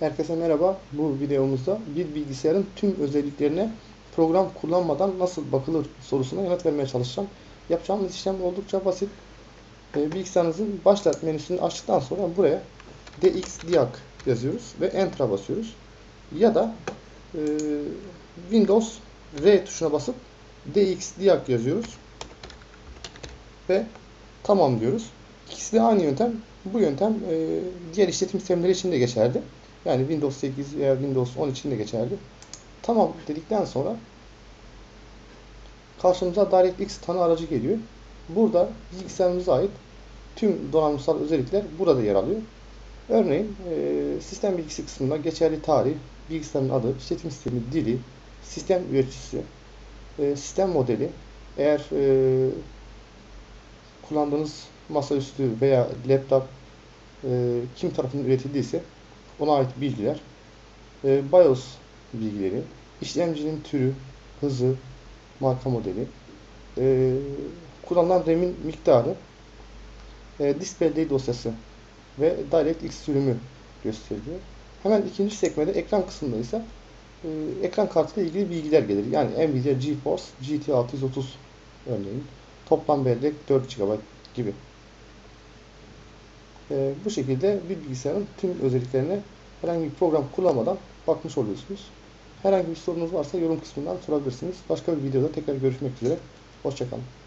Herkese merhaba. Bu videomuzda bir bilgisayarın tüm özelliklerine program kullanmadan nasıl bakılır sorusuna yanıt vermeye çalışacağım. Yapacağımız işlem oldukça basit. Ee, Bilgisayarınızın başlat menüsünü açtıktan sonra buraya dxdiag yazıyoruz ve Enter'a basıyoruz. Ya da e, Windows R tuşuna basıp dxdiag yazıyoruz ve tamam diyoruz. İkisi de aynı yöntem. Bu yöntem e, diğer işletim sistemleri için de geçerli. Yani Windows 8 veya Windows 10 için de geçerli. Tamam dedikten sonra karşımıza DirectX tanı aracı geliyor. Burada bilgisayarımıza ait tüm donanımsal özellikler burada yer alıyor. Örneğin e, sistem bilgisi kısmında geçerli tarih, bilgisayarın adı, işletim sistemi dili, sistem üreticisi, e, sistem modeli, eğer e, kullandığınız masaüstü veya laptop kim tarafından üretildiyse ona ait bilgiler, e, BIOS bilgileri, işlemcinin türü, hızı, marka modeli, e, kullanılan RAM'in miktarı, e, belleği dosyası ve DirectX sürümü gösteriliyor. Hemen ikinci sekmede ekran kısmında ise e, ekran kartı ile ilgili bilgiler gelir. Yani Nvidia GeForce GT 630 örneğin toplam bellek 4 GB gibi. E, bu şekilde bir bilgisayarın tüm özelliklerine herhangi bir program kullanmadan bakmış oluyorsunuz. Herhangi bir sorunuz varsa yorum kısmından sorabilirsiniz. Başka bir videoda tekrar görüşmek üzere. Hoşçakalın.